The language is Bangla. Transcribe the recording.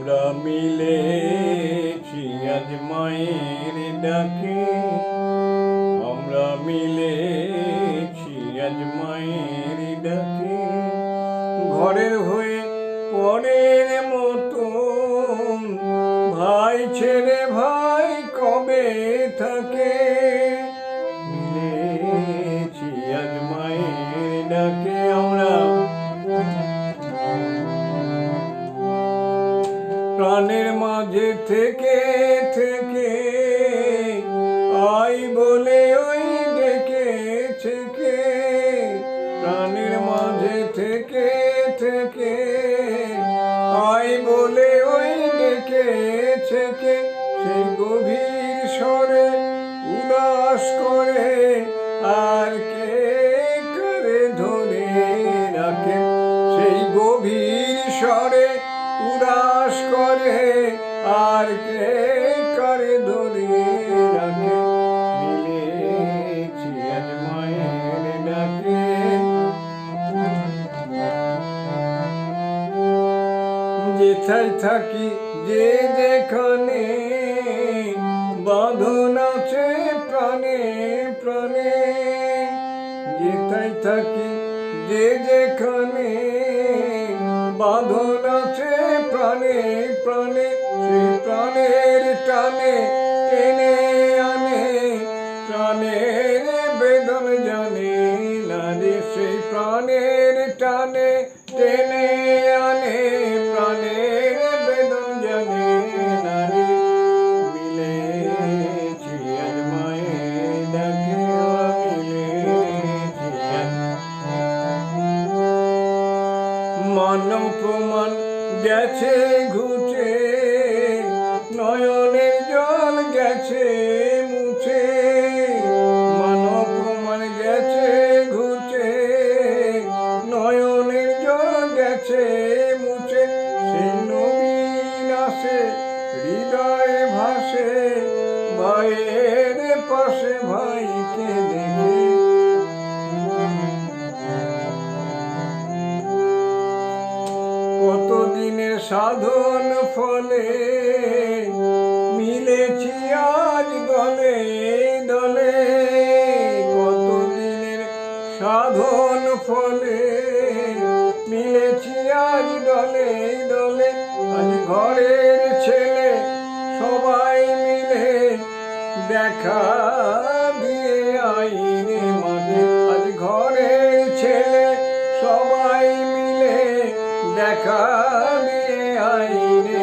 আমরা মিলে আজ মায়ের ডাকে। আমরা মিলে আজ মায়ের ডাকে। ঘরের হয়ে পরের মতো ভাই ছেড়ে প্রাণের মাঝে থেকে থেকে আই বলে ওই ডেকে কে? প্রাণের মাঝে থেকে থেকে আই বলে ওই ডেকে কে? সেই গভীর আর কে করে ধরে রাখে যেথায় থাকি যে যেখানে, বাঁধন আছে প্রাণে প্রাণে। যেথায় থাকি যে যেখানে, বাঁধন আছে প্রাণে প্রাণে। প্রাণের টানে টেনে আনে, প্রাণের বেদন জানে না রে মিলেছি আজ মায়ের ডাকে ওরা মিলেছি আজ মানব প্রমাণ গেছে ঘুচে নয়নের দেখে কতদিনের সাধন ফলে মিলেছি আজ দলে দলে। কতদিনের সাধন ফলে মিলেছি আজ দলে দলে। আজ ঘরের দেখা দিয়ে আইনে মাঝে। আজ ঘরের ছেলে সবাই মিলে দেখা দিয়ে আইনে